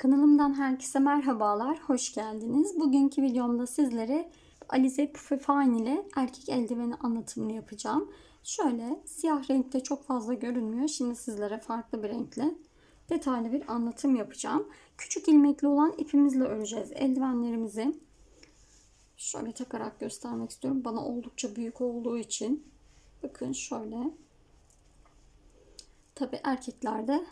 Kanalımdan herkese merhabalar, hoş geldiniz. Bugünkü videomda sizlere Alize Puffy Fine ile erkek eldiveni anlatımını yapacağım. Şöyle siyah renkte çok fazla görünmüyor. Şimdi sizlere farklı bir renkle detaylı bir anlatım yapacağım. Küçük ilmekli olan ipimizle öreceğiz eldivenlerimizi. Şöyle takarak göstermek istiyorum. Bana oldukça büyük olduğu için. Bakın şöyle. Tabi erkeklerde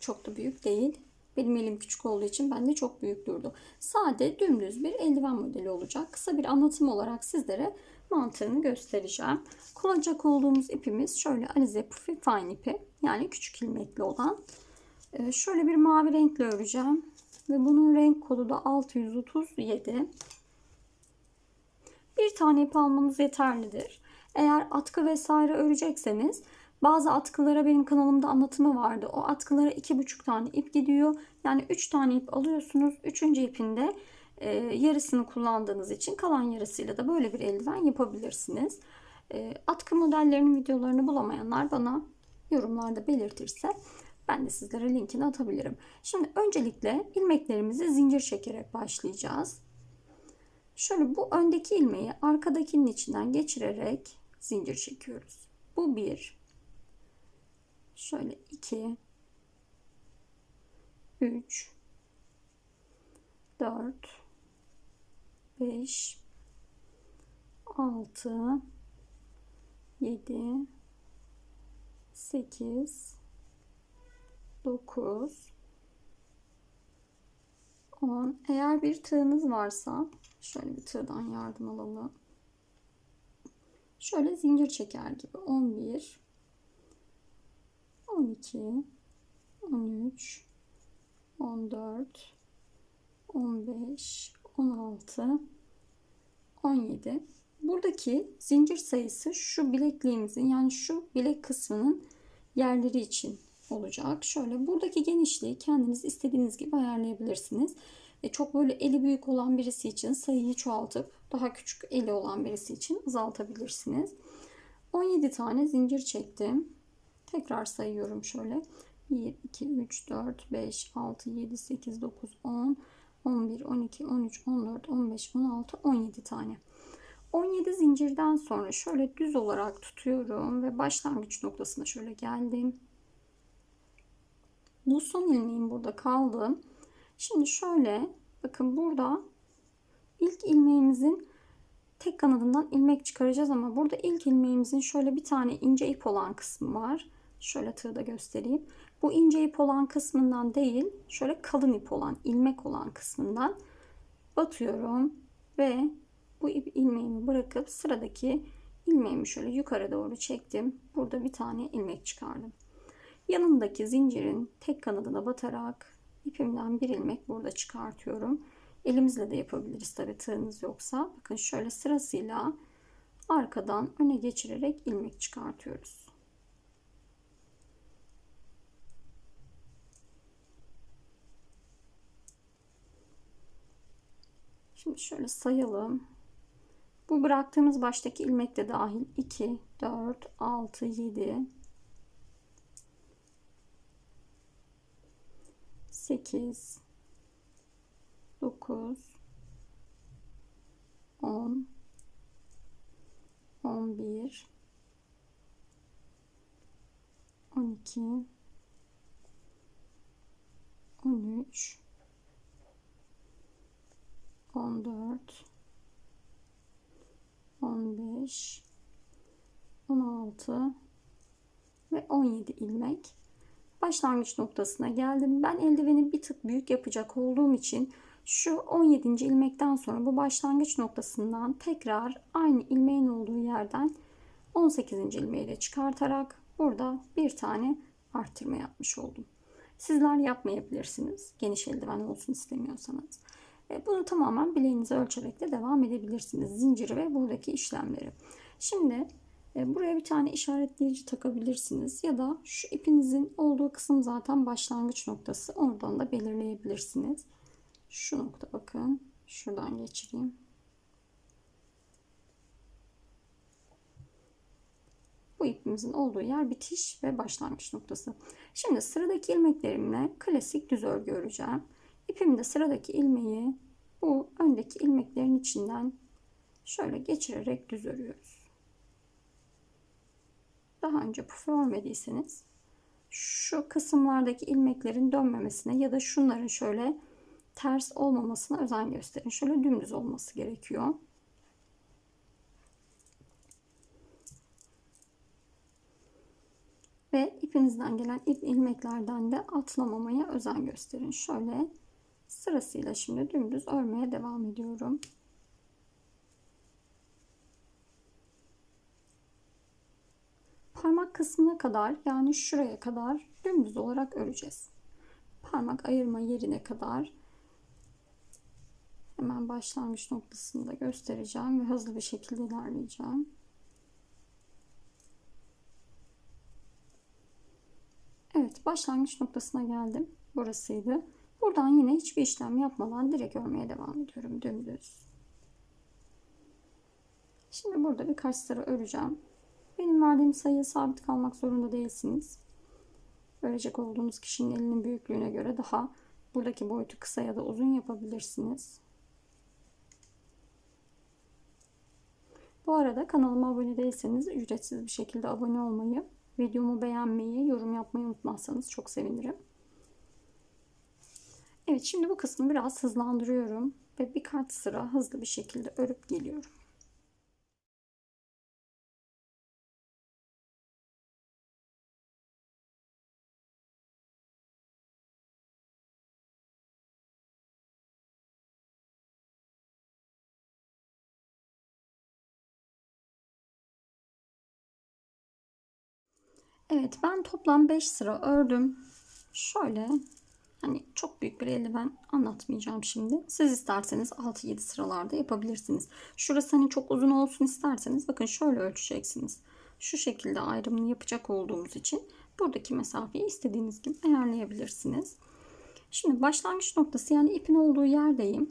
çok da büyük değil. Benim elim küçük olduğu için bende çok büyük durdu. Sade dümdüz bir eldiven modeli olacak. Kısa bir anlatım olarak sizlere mantığını göstereceğim. Kullanacak olduğumuz ipimiz şöyle Alize Puffy Fine ipi. Yani küçük ilmekli olan. Ee, şöyle bir mavi renkle öreceğim. Ve bunun renk kodu da 637. Bir tane ip almanız yeterlidir. Eğer atkı vesaire örecekseniz bazı atkılara benim kanalımda anlatımı vardı. O atkılara iki buçuk tane ip gidiyor. Yani üç tane ip alıyorsunuz. Üçüncü ipinde e, yarısını kullandığınız için kalan yarısıyla da böyle bir eldiven yapabilirsiniz. E, atkı modellerinin videolarını bulamayanlar bana yorumlarda belirtirse ben de sizlere linkini atabilirim. Şimdi öncelikle ilmeklerimizi zincir çekerek başlayacağız. Şöyle bu öndeki ilmeği arkadakinin içinden geçirerek zincir çekiyoruz. Bu bir. Şöyle 2 3 4 5 6 7 8 9 10 eğer bir tığınız varsa şöyle bir tığdan yardım alalım. Şöyle zincir çeker gibi. 11 12 13 14 15 16 17 buradaki zincir sayısı şu bilekliğimizin yani şu bilek kısmının yerleri için olacak. Şöyle buradaki genişliği kendiniz istediğiniz gibi ayarlayabilirsiniz. E, çok böyle eli büyük olan birisi için sayıyı çoğaltıp daha küçük eli olan birisi için azaltabilirsiniz. 17 tane zincir çektim. Tekrar sayıyorum şöyle. 1, 2, 3, 4, 5, 6, 7, 8, 9, 10, 11, 12, 13, 14, 15, 16, 17 tane. 17 zincirden sonra şöyle düz olarak tutuyorum ve başlangıç noktasına şöyle geldim. Bu son ilmeğim burada kaldı. Şimdi şöyle bakın burada ilk ilmeğimizin tek kanadından ilmek çıkaracağız ama burada ilk ilmeğimizin şöyle bir tane ince ip olan kısmı var. Şöyle tığda göstereyim. Bu ince ip olan kısmından değil, şöyle kalın ip olan, ilmek olan kısmından batıyorum ve bu ip ilmeğimi bırakıp sıradaki ilmeğimi şöyle yukarı doğru çektim. Burada bir tane ilmek çıkardım. Yanındaki zincirin tek kanadına batarak ipimden bir ilmek burada çıkartıyorum. Elimizle de yapabiliriz tabi tığınız yoksa. Bakın şöyle sırasıyla arkadan öne geçirerek ilmek çıkartıyoruz. Şimdi şöyle sayalım. Bu bıraktığımız baştaki ilmek de dahil 2, 4, 6, 7, 8, 9, 10, 11, 12, 13, 14 15 16 ve 17 ilmek başlangıç noktasına geldim. Ben eldiveni bir tık büyük yapacak olduğum için şu 17. ilmekten sonra bu başlangıç noktasından tekrar aynı ilmeğin olduğu yerden 18. ilmeği de çıkartarak burada bir tane arttırma yapmış oldum. Sizler yapmayabilirsiniz. Geniş eldiven olsun istemiyorsanız. E, bunu tamamen bileğinize ölçerek de devam edebilirsiniz. Zinciri ve buradaki işlemleri. Şimdi e, buraya bir tane işaretleyici takabilirsiniz. Ya da şu ipinizin olduğu kısım zaten başlangıç noktası. Oradan da belirleyebilirsiniz. Şu nokta bakın. Şuradan geçireyim. Bu ipimizin olduğu yer bitiş ve başlangıç noktası. Şimdi sıradaki ilmeklerimle klasik düz örgü öreceğim. İpimde sıradaki ilmeği bu öndeki ilmeklerin içinden şöyle geçirerek düz örüyoruz. Daha önce puf örmediyseniz şu kısımlardaki ilmeklerin dönmemesine ya da şunların şöyle ters olmamasına özen gösterin. Şöyle dümdüz olması gerekiyor. Ve ipinizden gelen ip ilmeklerden de atlamamaya özen gösterin. Şöyle sırasıyla şimdi dümdüz örmeye devam ediyorum. Parmak kısmına kadar yani şuraya kadar dümdüz olarak öreceğiz. Parmak ayırma yerine kadar hemen başlangıç noktasını da göstereceğim ve hızlı bir şekilde ilerleyeceğim. Evet başlangıç noktasına geldim. Burasıydı. Buradan yine hiçbir işlem yapmadan direkt örmeye devam ediyorum dümdüz. Şimdi burada birkaç sıra öreceğim. Benim verdiğim sayıya sabit kalmak zorunda değilsiniz. Örecek olduğunuz kişinin elinin büyüklüğüne göre daha buradaki boyutu kısa ya da uzun yapabilirsiniz. Bu arada kanalıma abone değilseniz ücretsiz bir şekilde abone olmayı, videomu beğenmeyi, yorum yapmayı unutmazsanız çok sevinirim. Evet şimdi bu kısmı biraz hızlandırıyorum ve birkaç sıra hızlı bir şekilde örüp geliyorum. Evet ben toplam 5 sıra ördüm. Şöyle hani çok büyük bir eldiven anlatmayacağım şimdi. Siz isterseniz 6-7 sıralarda yapabilirsiniz. Şurası hani çok uzun olsun isterseniz bakın şöyle ölçeceksiniz. Şu şekilde ayrımını yapacak olduğumuz için buradaki mesafeyi istediğiniz gibi ayarlayabilirsiniz. Şimdi başlangıç noktası yani ipin olduğu yerdeyim.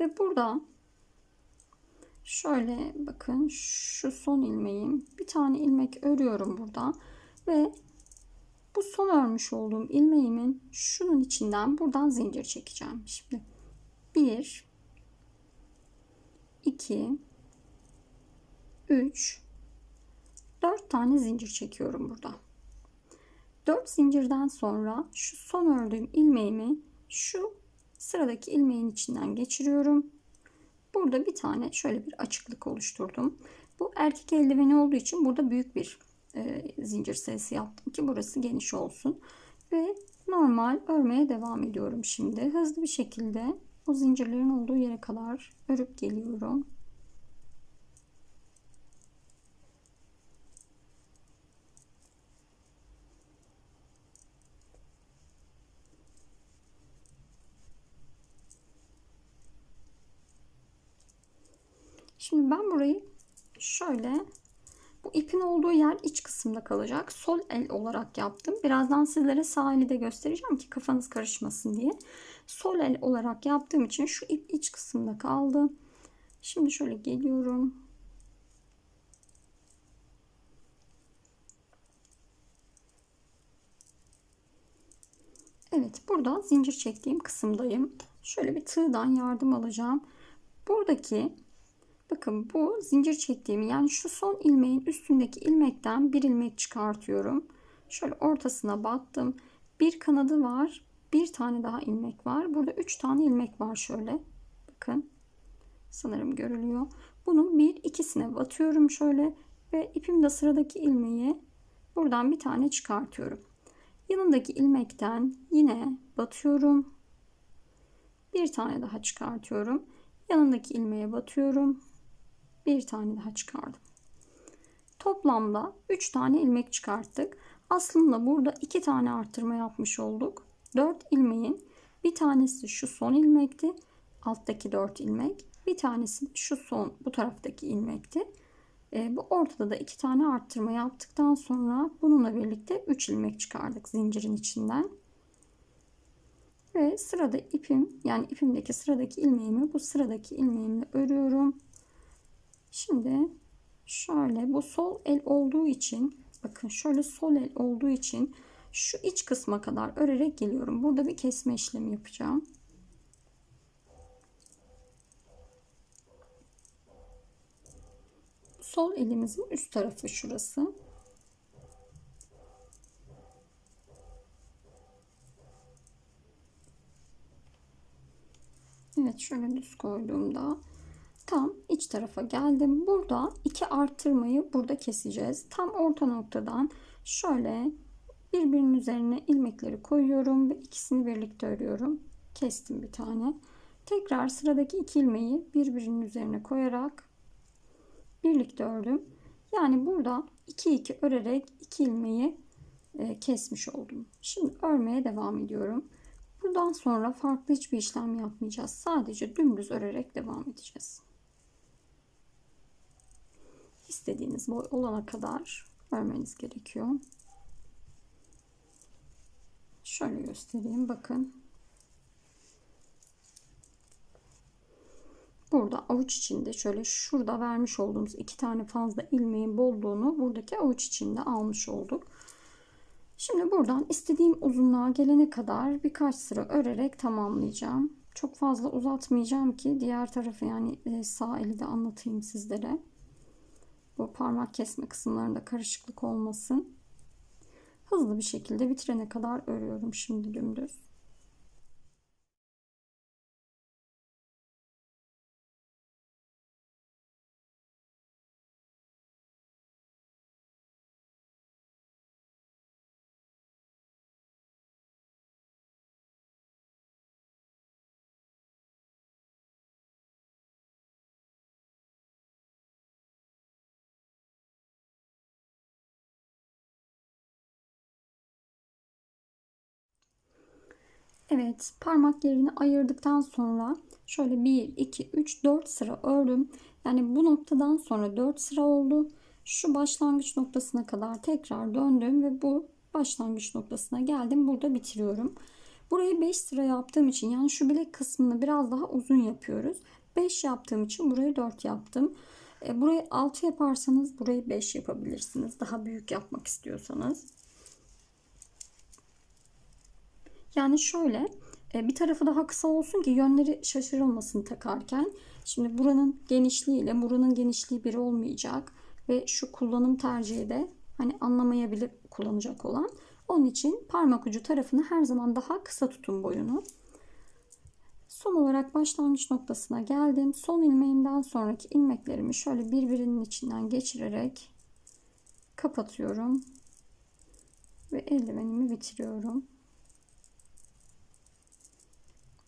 Ve burada şöyle bakın şu son ilmeğim. Bir tane ilmek örüyorum burada. Ve bu son örmüş olduğum ilmeğimin şunun içinden buradan zincir çekeceğim. Şimdi 1 2 3 4 tane zincir çekiyorum burada. 4 zincirden sonra şu son ördüğüm ilmeğimi şu sıradaki ilmeğin içinden geçiriyorum. Burada bir tane şöyle bir açıklık oluşturdum. Bu erkek eldiveni olduğu için burada büyük bir e, zincir sayısı yaptım ki burası geniş olsun. Ve normal örmeye devam ediyorum şimdi. Hızlı bir şekilde o zincirlerin olduğu yere kadar örüp geliyorum. Şimdi ben burayı şöyle bu ipin olduğu yer iç kısımda kalacak. Sol el olarak yaptım. Birazdan sizlere sağ eli de göstereceğim ki kafanız karışmasın diye. Sol el olarak yaptığım için şu ip iç kısımda kaldı. Şimdi şöyle geliyorum. Evet burada zincir çektiğim kısımdayım. Şöyle bir tığdan yardım alacağım. Buradaki Bakın bu zincir çektiğim yani şu son ilmeğin üstündeki ilmekten bir ilmek çıkartıyorum. Şöyle ortasına battım. Bir kanadı var. Bir tane daha ilmek var. Burada üç tane ilmek var şöyle. Bakın. Sanırım görülüyor. Bunun bir ikisine batıyorum şöyle. Ve ipimde sıradaki ilmeği buradan bir tane çıkartıyorum. Yanındaki ilmekten yine batıyorum. Bir tane daha çıkartıyorum. Yanındaki ilmeğe batıyorum bir tane daha çıkardım. Toplamda 3 tane ilmek çıkarttık. Aslında burada 2 tane arttırma yapmış olduk. 4 ilmeğin bir tanesi şu son ilmekti. Alttaki 4 ilmek. Bir tanesi şu son bu taraftaki ilmekti. E, bu ortada da 2 tane arttırma yaptıktan sonra bununla birlikte 3 ilmek çıkardık zincirin içinden. Ve sırada ipim yani ipimdeki sıradaki ilmeğimi bu sıradaki ilmeğimle örüyorum. Şimdi şöyle bu sol el olduğu için Bakın şöyle sol el olduğu için şu iç kısma kadar örerek geliyorum. Burada bir kesme işlemi yapacağım. Sol elimizin üst tarafı şurası. Evet şöyle düz koyduğumda tam iç tarafa geldim. Burada iki arttırmayı burada keseceğiz. Tam orta noktadan şöyle birbirinin üzerine ilmekleri koyuyorum ve ikisini birlikte örüyorum. Kestim bir tane. Tekrar sıradaki iki ilmeği birbirinin üzerine koyarak birlikte ördüm. Yani burada 2 2 örerek iki ilmeği e, kesmiş oldum. Şimdi örmeye devam ediyorum. Buradan sonra farklı hiçbir işlem yapmayacağız. Sadece dümdüz örerek devam edeceğiz. İstediğiniz boy olana kadar örmeniz gerekiyor. Şöyle göstereyim. Bakın. Burada avuç içinde şöyle şurada vermiş olduğumuz iki tane fazla ilmeğin bolluğunu buradaki avuç içinde almış olduk. Şimdi buradan istediğim uzunluğa gelene kadar birkaç sıra örerek tamamlayacağım. Çok fazla uzatmayacağım ki diğer tarafı yani e, sağ eli de anlatayım sizlere. Bu parmak kesme kısımlarında karışıklık olmasın. Hızlı bir şekilde bitirene kadar örüyorum şimdi dümdüz. Evet parmak yerini ayırdıktan sonra şöyle 1 2 3 4 sıra ördüm. Yani bu noktadan sonra 4 sıra oldu. Şu başlangıç noktasına kadar tekrar döndüm ve bu başlangıç noktasına geldim. Burada bitiriyorum. Burayı 5 sıra yaptığım için yani şu bilek kısmını biraz daha uzun yapıyoruz. 5 yaptığım için burayı 4 yaptım. E, burayı 6 yaparsanız burayı 5 yapabilirsiniz. Daha büyük yapmak istiyorsanız. Yani şöyle e, bir tarafı daha kısa olsun ki yönleri şaşırılmasın takarken. Şimdi buranın genişliği ile buranın genişliği bir olmayacak. Ve şu kullanım tercihi de hani anlamayabilir kullanacak olan. Onun için parmak ucu tarafını her zaman daha kısa tutun boyunu. Son olarak başlangıç noktasına geldim. Son ilmeğimden sonraki ilmeklerimi şöyle birbirinin içinden geçirerek kapatıyorum. Ve eldivenimi bitiriyorum.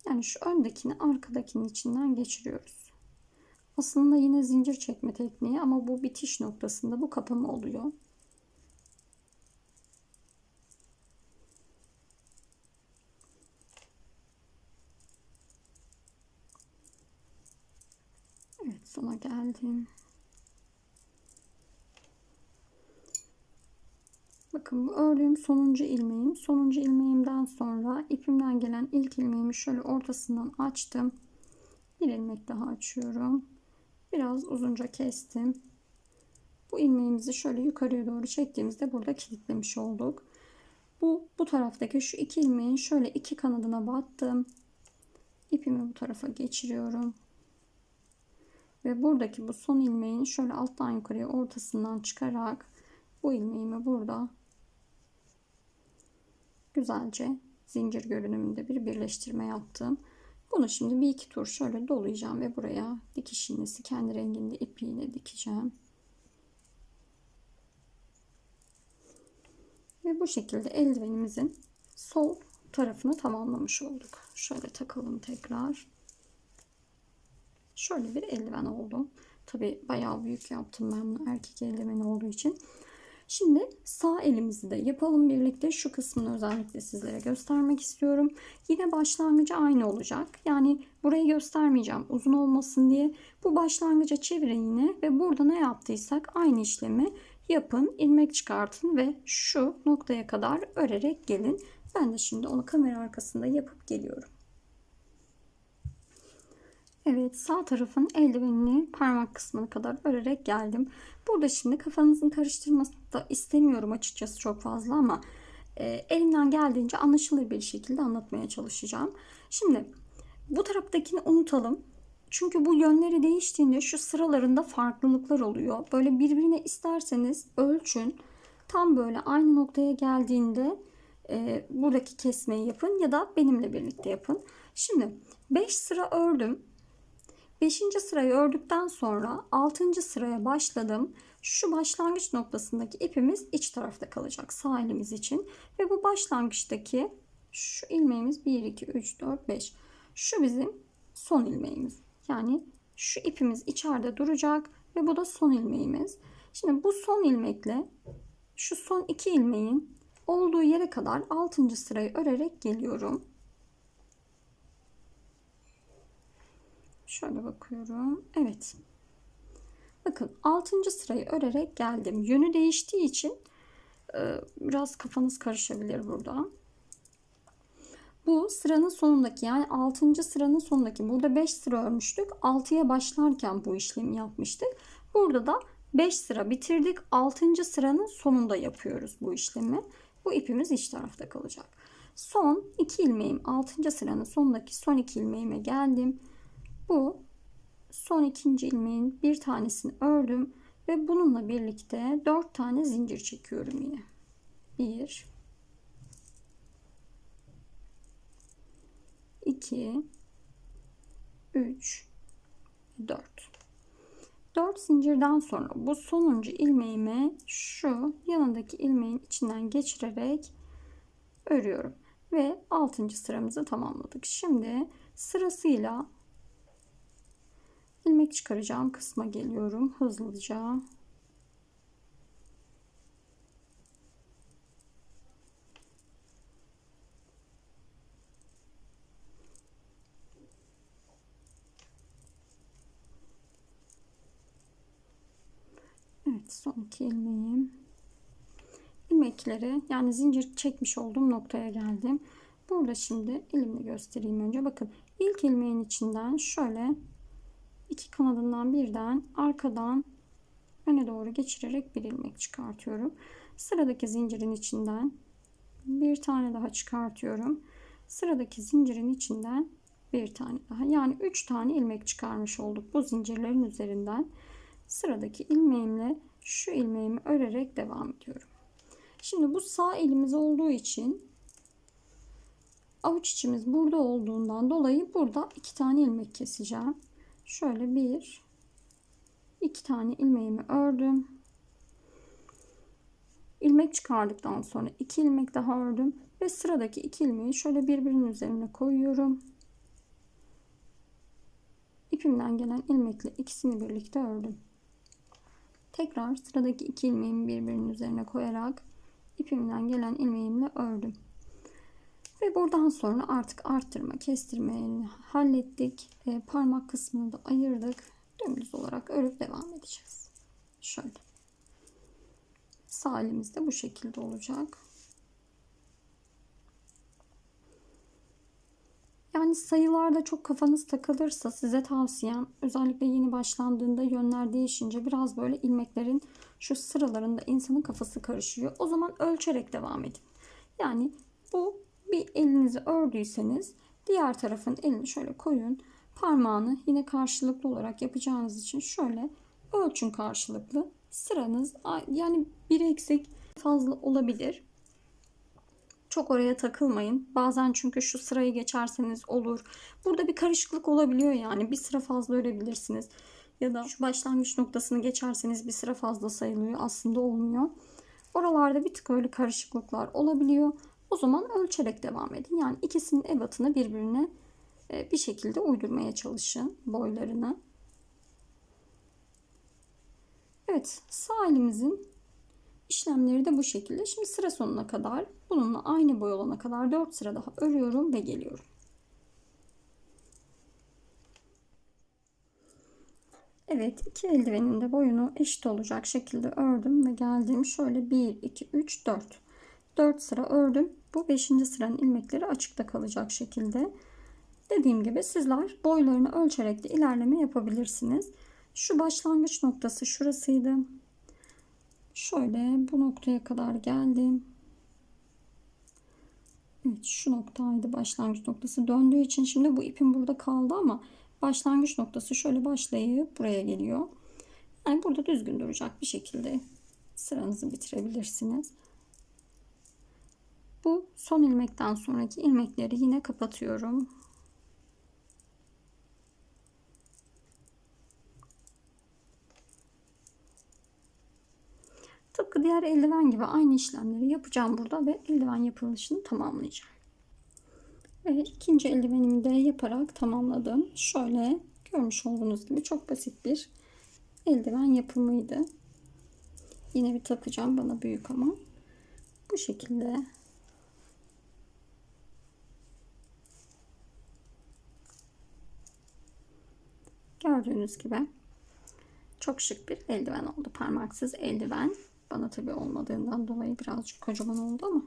Yani şu öndekini arkadakinin içinden geçiriyoruz. Aslında yine zincir çekme tekniği ama bu bitiş noktasında bu kapama oluyor. Evet sona geldim. Bakın bu ördüğüm sonuncu ilmeğim. Sonuncu ilmeğimden sonra ipimden gelen ilk ilmeğimi şöyle ortasından açtım. Bir ilmek daha açıyorum. Biraz uzunca kestim. Bu ilmeğimizi şöyle yukarıya doğru çektiğimizde burada kilitlemiş olduk. Bu bu taraftaki şu iki ilmeğin şöyle iki kanadına battım. İpimi bu tarafa geçiriyorum. Ve buradaki bu son ilmeğin şöyle alttan yukarıya ortasından çıkarak bu ilmeğimi burada güzelce zincir görünümünde bir birleştirme yaptım. Bunu şimdi bir iki tur şöyle dolayacağım ve buraya dikiş iğnesi kendi renginde ipiyle dikeceğim. Ve bu şekilde eldivenimizin sol tarafını tamamlamış olduk. Şöyle takalım tekrar. Şöyle bir eldiven oldu. Tabi bayağı büyük yaptım ben bunu erkek eldiveni olduğu için. Şimdi sağ elimizi de yapalım birlikte. Şu kısmını özellikle sizlere göstermek istiyorum. Yine başlangıcı aynı olacak. Yani burayı göstermeyeceğim uzun olmasın diye. Bu başlangıca çevirin yine ve burada ne yaptıysak aynı işlemi yapın. ilmek çıkartın ve şu noktaya kadar örerek gelin. Ben de şimdi onu kamera arkasında yapıp geliyorum. Evet sağ tarafın eldivenini parmak kısmına kadar örerek geldim. Burada şimdi kafanızın karıştırması da istemiyorum açıkçası çok fazla ama e, elimden geldiğince anlaşılır bir şekilde anlatmaya çalışacağım. Şimdi bu taraftakini unutalım. Çünkü bu yönleri değiştiğinde şu sıralarında farklılıklar oluyor. Böyle birbirine isterseniz ölçün. Tam böyle aynı noktaya geldiğinde e, buradaki kesmeyi yapın ya da benimle birlikte yapın. Şimdi 5 sıra ördüm. 5. sırayı ördükten sonra 6. sıraya başladım. Şu başlangıç noktasındaki ipimiz iç tarafta kalacak sağ elimiz için. Ve bu başlangıçtaki şu ilmeğimiz 1, 2, 3, 4, 5. Şu bizim son ilmeğimiz. Yani şu ipimiz içeride duracak ve bu da son ilmeğimiz. Şimdi bu son ilmekle şu son iki ilmeğin olduğu yere kadar 6. sırayı örerek geliyorum. Şöyle bakıyorum. Evet. Bakın 6. sırayı örerek geldim. Yönü değiştiği için e, biraz kafanız karışabilir burada. Bu sıranın sonundaki yani 6. sıranın sonundaki burada 5 sıra örmüştük. 6'ya başlarken bu işlemi yapmıştık. Burada da 5 sıra bitirdik. 6. sıranın sonunda yapıyoruz bu işlemi. Bu ipimiz iç tarafta kalacak. Son 2 ilmeğim 6. sıranın sonundaki son 2 ilmeğime geldim. Bu son ikinci ilmeğin bir tanesini ördüm ve bununla birlikte 4 tane zincir çekiyorum yine. 1 2 3 4 4 zincirden sonra bu sonuncu ilmeğimi şu yanındaki ilmeğin içinden geçirerek örüyorum ve 6. sıramızı tamamladık. Şimdi sırasıyla ilmek çıkaracağım kısma geliyorum hızlıca. Evet son iki ilmeğim. ilmekleri yani zincir çekmiş olduğum noktaya geldim. Burada şimdi elimle göstereyim önce. Bakın ilk ilmeğin içinden şöyle iki kanadından birden arkadan öne doğru geçirerek bir ilmek çıkartıyorum. Sıradaki zincirin içinden bir tane daha çıkartıyorum. Sıradaki zincirin içinden bir tane daha. Yani üç tane ilmek çıkarmış olduk bu zincirlerin üzerinden. Sıradaki ilmeğimle şu ilmeğimi örerek devam ediyorum. Şimdi bu sağ elimiz olduğu için avuç içimiz burada olduğundan dolayı burada iki tane ilmek keseceğim. Şöyle bir iki tane ilmeğimi ördüm. ilmek çıkardıktan sonra iki ilmek daha ördüm ve sıradaki iki ilmeği şöyle birbirinin üzerine koyuyorum. İpimden gelen ilmekle ikisini birlikte ördüm. Tekrar sıradaki iki ilmeğimi birbirinin üzerine koyarak ipimden gelen ilmeğimle ördüm. Ve buradan sonra artık arttırma, kestirmeyi hallettik. E, parmak kısmını da ayırdık. Dümdüz olarak örüp devam edeceğiz. Şöyle. Sağ elimiz de bu şekilde olacak. Yani sayılarda çok kafanız takılırsa size tavsiyem özellikle yeni başlandığında yönler değişince biraz böyle ilmeklerin şu sıralarında insanın kafası karışıyor. O zaman ölçerek devam edin. Yani bu bir elinizi ördüyseniz diğer tarafın elini şöyle koyun. Parmağını yine karşılıklı olarak yapacağınız için şöyle ölçün karşılıklı. Sıranız yani bir eksik fazla olabilir. Çok oraya takılmayın. Bazen çünkü şu sırayı geçerseniz olur. Burada bir karışıklık olabiliyor yani. Bir sıra fazla örebilirsiniz. Ya da şu başlangıç noktasını geçerseniz bir sıra fazla sayılıyor. Aslında olmuyor. Oralarda bir tık öyle karışıklıklar olabiliyor. O zaman ölçerek devam edin. Yani ikisinin ebatını birbirine e, bir şekilde uydurmaya çalışın boylarını. Evet sağ elimizin işlemleri de bu şekilde. Şimdi sıra sonuna kadar bununla aynı boy olana kadar 4 sıra daha örüyorum ve geliyorum. Evet iki eldivenin de boyunu eşit olacak şekilde ördüm ve geldim. Şöyle 1, 2, 3, 4. 4 sıra ördüm. Bu 5. sıranın ilmekleri açıkta kalacak şekilde. Dediğim gibi sizler boylarını ölçerek de ilerleme yapabilirsiniz. Şu başlangıç noktası şurasıydı. Şöyle bu noktaya kadar geldim. Evet şu noktaydı başlangıç noktası döndüğü için şimdi bu ipim burada kaldı ama başlangıç noktası şöyle başlayıp buraya geliyor. Yani burada düzgün duracak bir şekilde sıranızı bitirebilirsiniz. Bu son ilmekten sonraki ilmekleri yine kapatıyorum. Tıpkı diğer eldiven gibi aynı işlemleri yapacağım burada ve eldiven yapılışını tamamlayacağım. Ve ikinci eldivenimi de yaparak tamamladım. Şöyle görmüş olduğunuz gibi çok basit bir eldiven yapımıydı. Yine bir takacağım bana büyük ama bu şekilde gördüğünüz gibi çok şık bir eldiven oldu. Parmaksız eldiven. Bana tabi olmadığından dolayı birazcık kocaman oldu ama.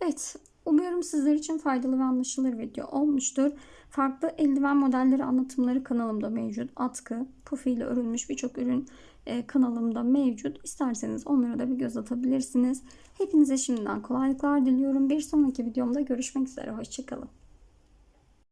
Evet. Umuyorum sizler için faydalı ve anlaşılır video olmuştur. Farklı eldiven modelleri anlatımları kanalımda mevcut. Atkı, pufi ile örülmüş birçok ürün e, kanalımda mevcut. İsterseniz onlara da bir göz atabilirsiniz. Hepinize şimdiden kolaylıklar diliyorum. Bir sonraki videomda görüşmek üzere. Hoşçakalın.